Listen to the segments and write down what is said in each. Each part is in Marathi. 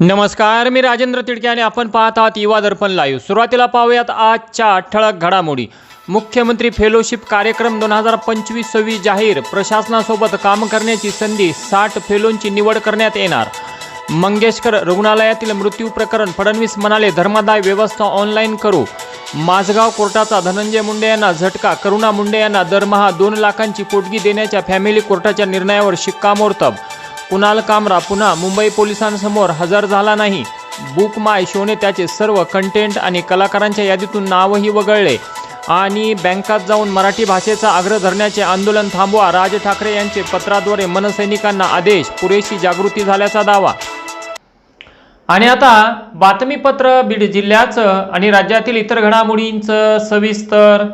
नमस्कार मी राजेंद्र तिडके आणि आपण पाहत आहात युवा दर्पण लाईव्ह सुरुवातीला पाहूयात आजच्या ठळक घडामोडी. मुख्यमंत्री फेलोशिप कार्यक्रम दोन हजार पंचवीस सव्वीस जाहीर. प्रशासनासोबत काम करण्याची संधी साठ फेलोंची निवड करण्यात येणार. मंगेशकर रुग्णालयातील मृत्यू प्रकरण. फडणवीस म्हणाले धर्मादाय व्यवस्था ऑनलाईन करू. माझगाव कोर्टाचा धनंजय मुंडे यांना झटका. करुणा मुंडे यांना दरमहा दोन लाखांची पोटगी देण्याच्या फॅमिली कोर्टाच्या निर्णयावर शिक्कामोर्तब. कुणाल कामरा पुन्हा मुंबई पोलिसांसमोर हजर झाला नाही. बुक माय शोने त्याचे सर्व कंटेंट आणि कलाकारांच्या यादीतून नावही वगळले. आणि बँकात जाऊन मराठी भाषेचा आग्रह धरण्याचे आंदोलन थांबवा राज ठाकरे यांचे पत्राद्वारे मनसैनिकांना आदेश पुरेशी जागृती झाल्याचा दावा. आणि आता बातमीपत्र बीड जिल्ह्याचं आणि राज्यातील इतर घडामोडींचं सविस्तर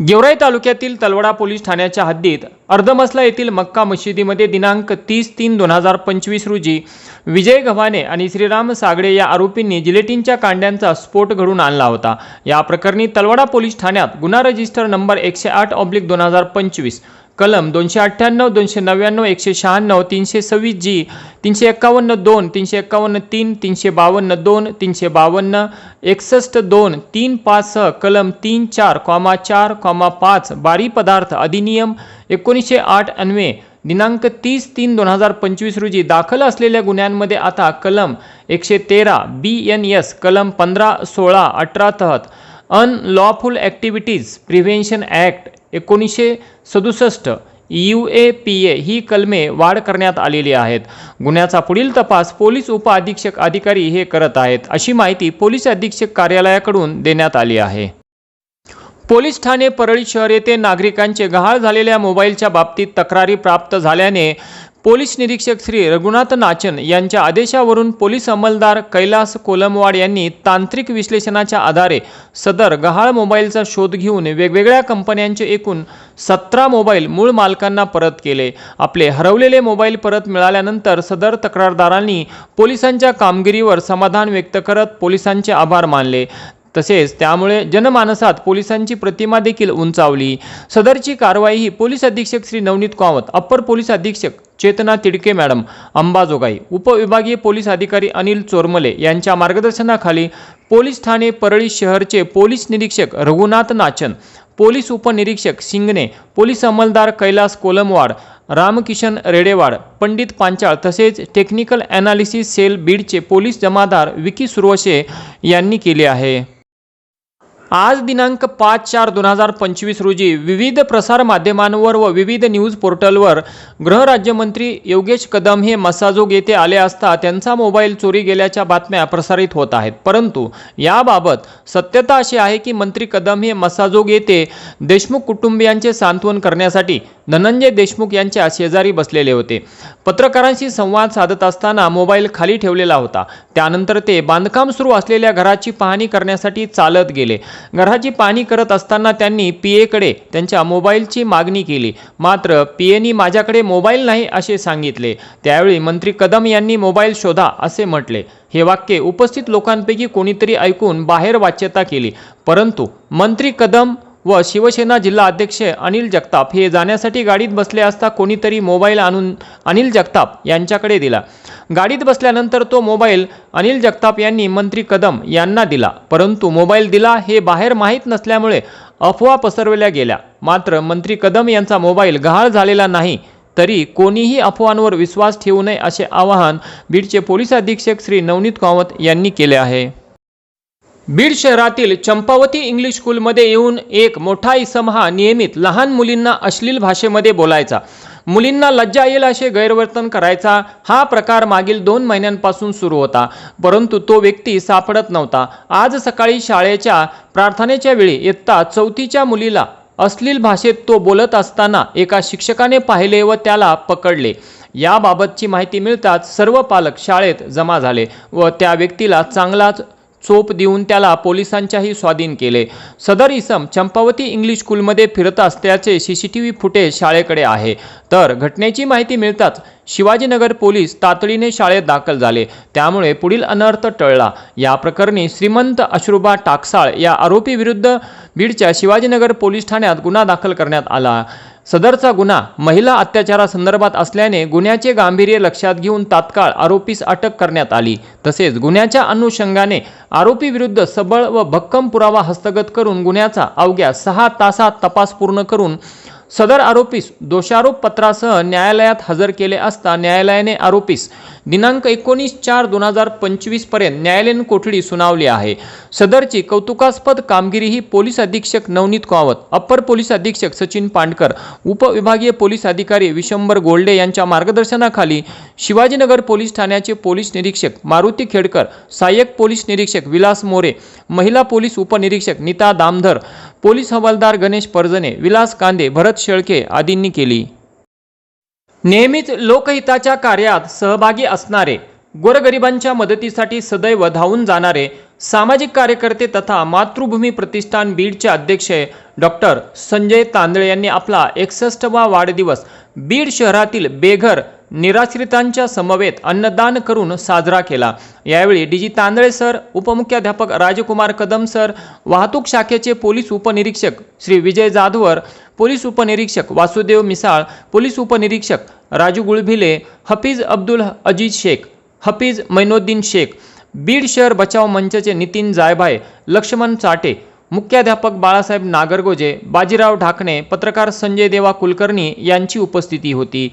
गेवराई तालुक्यातील तलवडा पोलीस ठाण्याच्या हद्दीत अर्धमसला येथील मक्का मशिदीमध्ये दिनांक तीस तीन दोन हजार पंचवीस रोजी विजय गव्हाणे आणि श्रीराम सागडे या आरोपींनी जिलेटिनच्या कांड्यांचा स्फोट घडून आणला होता. या प्रकरणी तलवडा पोलीस ठाण्यात गुन्हा रजिस्टर नंबर एकशे आठ ऑब्लिक दोन हजार पंचवीस कलम दोनशे अठ्ठ्याण्णव दोनशे नव्याण्णव एकशे शहाण्णव तीनशे सव्वीस जी तीनशे एक्कावन्न दोन तीनशे एक्कावन्न तीन तीनशे बावन्न दोन तीनशे बावन्न एकसष्ट दोन तीन पाचसह कलम तीन चार कॉमा चार कॉमा पाच बारी पदार्थ अधिनियम एकोणीसशे आठ अन्वे दिनांक तीस तीन दोन हजार पंचवीस रोजी दाखल असलेल्या गुन्ह्यांमध्ये आता कलम एकशे तेरा बी एन एस कलम पंधरा सोळा अठरा तहत अनलॉफुल ॲक्टिव्हिटीज प्रिव्हेन्शन ॲक्ट एकोणीसशे सदुसष्ट यू ए पी ए ही कलमे वाढ करण्यात आलेली आहेत. गुन्ह्याचा पुढील तपास पोलीस उप अधीक्षक अधिकारी हे करत आहेत अशी माहिती पोलीस अधीक्षक कार्यालयाकडून देण्यात आली आहे. पोलीस ठाणे परळी शहर येथे नागरिकांचे गहाळ झालेल्या मोबाईलच्या बाबतीत तक्रारी प्राप्त झाल्याने पोलीस निरीक्षक श्री रघुनाथ नाचन यांच्या आदेशावरून पोलीस अंमलदार कैलास कोलमवाड यांनी तांत्रिक विश्लेषणाच्या आधारे सदर गहाळ मोबाईलचा शोध घेऊन वेगवेगळ्या कंपन्यांचे एकूण सतरा मोबाईल मूळ मालकांना परत केले. आपले हरवलेले मोबाईल परत मिळाल्यानंतर सदर तक्रारदारांनी पोलिसांच्या कामगिरीवर समाधान व्यक्त करत पोलिसांचे आभार मानले. तसेच त्यामुळे जनमानसात पोलिसांची प्रतिमा देखील उंचावली. सदरची कारवाई ही पोलीस अधीक्षक श्री नवनीत कामत अप्पर पोलीस अधीक्षक चेतना तिडके मॅडम अंबाजोगाई उपविभागीय पोलीस अधिकारी अनिल चोरमले यांच्या मार्गदर्शनाखाली पोलीस ठाणे परळी शहरचे पोलीस निरीक्षक रघुनाथ नाचन पोलीस उपनिरीक्षक शिंगणे पोलीस अंमलदार कैलास कोलमवाड रामकिशन रेडेवाड पंडित पांचाळ तसेच टेक्निकल ॲनालिसिस सेल बीडचे पोलीस जमादार विकी सुरवशे यांनी केले आहे. आज दिनांक पाच चार दोन हजार पंचवीस रोजी विविध प्रसार माध्यमांवर व विविध न्यूज पोर्टलवर गृहराज्यमंत्री योगेश कदम हे मसाजोग येथे आले असता त्यांचा मोबाईल चोरी गेल्याच्या बातम्या प्रसारित होत आहेत. परंतु याबाबत सत्यता अशी आहे की मंत्री कदम हे मसाजोग येथे देशमुख कुटुंबियांचे सांत्वन करण्यासाठी धनंजय देशमुख यांच्या शेजारी बसलेले होते. पत्रकारांशी संवाद साधत असताना मोबाईल खाली ठेवलेला होता. त्यानंतर ते बांधकाम सुरू असलेल्या घराची पाहणी करण्यासाठी चालत गेले. घराची पाहणी करत असताना त्यांनी पी एकडे त्यांच्या मोबाईलची मागणी केली. मात्र पी एनी माझ्याकडे मोबाईल नाही असे सांगितले. त्यावेळी मंत्री कदम यांनी मोबाईल शोधा असे म्हटले. हे वाक्य उपस्थित लोकांपैकी कोणीतरी ऐकून बाहेर वाच्यता केली. परंतु मंत्री कदम व शिवसेना जिल्हा अध्यक्ष अनिल जगताप हे जाण्यासाठी गाडीत बसले असता कोणीतरी मोबाईल आणून अनिल जगताप यांच्याकडे दिला. गाडीत बसल्यानंतर तो मोबाईल अनिल जगताप यांनी मंत्री कदम यांना दिला. परंतु मोबाईल दिला हे बाहेर माहीत नसल्यामुळे अफवा पसरवल्या गेल्या. मात्र मंत्री कदम यांचा मोबाईल गहाळ झालेला नाही तरी कोणीही अफवांवर विश्वास ठेवू नये असे आवाहन बीडचे पोलीस अधीक्षक श्री नवनीत कामत यांनी केले आहे. बीड शहरातील चंपावती इंग्लिश स्कूलमध्ये येऊन एक मोठा इसम हा नियमित लहान मुलींना अश्लील भाषेमध्ये बोलायचा. मुलींना लज्जा येईल असे गैरवर्तन करायचा हा प्रकार मागील दोन महिन्यांपासून सुरू होता. परंतु तो व्यक्ती सापडत नव्हता. आज सकाळी शाळेच्या प्रार्थनेच्या वेळी इयत्ता चौथीच्या मुलीला अश्लील भाषेत तो बोलत असताना एका शिक्षकाने पाहिले व त्याला पकडले. याबाबतची माहिती मिळताच सर्व पालक शाळेत जमा झाले व त्या व्यक्तीला चांगलाच चोप देऊन त्याला पोलिसांच्याही स्वाधीन केले. सदर इसम चंपावती इंग्लिश स्कूलमध्ये फिरत असल्याचे C C T V footage शाळेकडे आहे. तर घटनेची माहिती मिळताच शिवाजीनगर पोलीस तातडीने शाळेत दाखल झाले. त्यामुळे पुढील अनर्थ टळला. या प्रकरणी श्रीमंत अश्रुबा टाकसाळ या आरोपीविरुद्ध बीडच्या शिवाजीनगर पोलीस ठाण्यात गुन्हा दाखल करण्यात आला. सदरचा गुन्हा महिला अत्याचारासंदर्भात असल्याने गुन्ह्याचे गांभीर्य लक्षात घेऊन तात्काळ आरोपीस अटक करण्यात आली. तसेच गुन्ह्याच्या अनुषंगाने आरोपी विरुद्ध सबळ व भक्कम पुरावा हस्तगत करून गुन्ह्याचा अवघ्या सहा तासात तपास पूर्ण करून सदर आरोपीस दोषारोप पत्रासह न्यायालयात हजर केले असता न्यायालयाने आरोपीस दिनांक एकोणीस चार दोन हजार पंचवीसपर्यंत न्यायालयीन कोठडी सुनावली आहे. सदरची कौतुकास्पद कामगिरी ही पोलीस अधीक्षक नवनीत कावत अप्पर पोलीस अधीक्षक सचिन पांडकर उपविभागीय पोलीस अधिकारी विशंबर गोल्डे यांच्या मार्गदर्शनाखाली शिवाजीनगर पोलीस ठाण्याचे पोलीस निरीक्षक मारुती खेडकर सहाय्यक पोलीस निरीक्षक विलास मोरे महिला पोलीस उपनिरीक्षक नीता दामधर पोलीस हवालदार गणेश परजणे विलास कांदे भरत शेळके आदींनी केली. नेहमीच लोकहिताच्या कार्यात सहभागी असणारे गोरगरिबांच्या मदतीसाठी सदैव धावून जाणारे सामाजिक कार्यकर्ते तथा मातृभूमी प्रतिष्ठान बीडचे अध्यक्ष डॉक्टर संजय तांदळे यांनी आपला एकसष्टवा वाढदिवस बीड शहरातील बेघर निराश्रितांच्या समवेत अन्नदान करून साजरा केला. यावेळी डी जी तांदळे सर उपमुख्याध्यापक राजकुमार कदम सर वाहतूक शाखेचे पोलीस उपनिरीक्षक श्री विजय जाधवर पोलीस उपनिरीक्षक वासुदेव मिसाळ पोलीस उपनिरीक्षक राजू गुळभिले हफीज अब्दुल अजीज शेख हफीज मैनुद्दीन शेख बीड शहर बचाव मंचचे नितीन जायभाय लक्ष्मण चाटे मुख्याध्यापक बाळासाहेब नागरगोजे बाजीराव ढाकणे पत्रकार संजय देवा कुलकर्णी यांची उपस्थिती होती.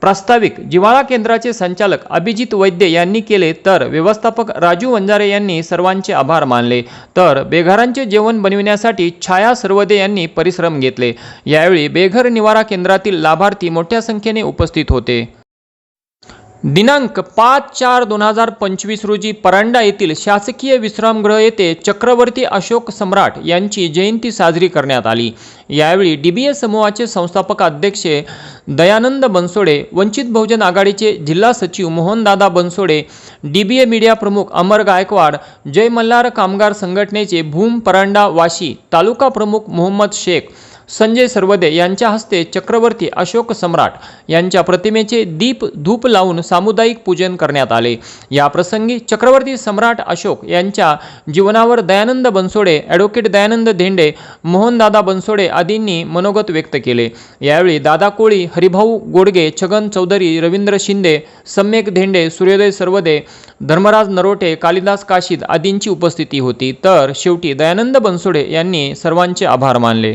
प्रास्ताविक जिव्हाळा केंद्राचे संचालक अभिजित वैद्य यांनी केले तर व्यवस्थापक राजू वंजारे यांनी सर्वांचे आभार मानले. तर बेघरांचे जेवण बनविण्यासाठी छाया सर्वदे यांनी परिश्रम घेतले. यावेळी बेघर निवारा केंद्रातील लाभार्थी मोठ्या संख्येने उपस्थित होते. दिनांक पाच चार दोन हजार पंचवीस रोजी परांडा येथील शासकीय विश्रामगृह येथे चक्रवर्ती अशोक सम्राट यांची जयंती साजरी करण्यात आली. यावेळी डी बी ए समूहाचे संस्थापक अध्यक्ष दयानंद बनसोडे वंचित बहुजन आघाडीचे जिल्हा सचिव Mohandada Bansode D B A media प्रमुख अमर गायकवाड जय मल्हार कामगार संघटनेचे भूम परांडा वाशी तालुका प्रमुख मोहम्मद शेख संजय सर्वदे यांच्या हस्ते चक्रवर्ती अशोक सम्राट यांच्या प्रतिमेचे दीप धूप लावून सामुदायिक पूजन करण्यात आले. या प्रसंगी चक्रवर्ती सम्राट अशोक यांच्या जीवनावर दयानंद बनसोडे ॲडव्होकेट दयानंद धेंडे मोहनदादा बनसोडे आदींनी मनोगत व्यक्त केले. यावेळी दादा कोळी हरिभाऊ गोडगे छगन चौधरी रवींद्र शिंदे सम्यक धेंडे सूर्योदय सर्वदे धर्मराज नरोटे कालिदास काशीद आदींची उपस्थिती होती. तर शेवटी दयानंद बनसोडे यांनी सर्वांचे आभार मानले.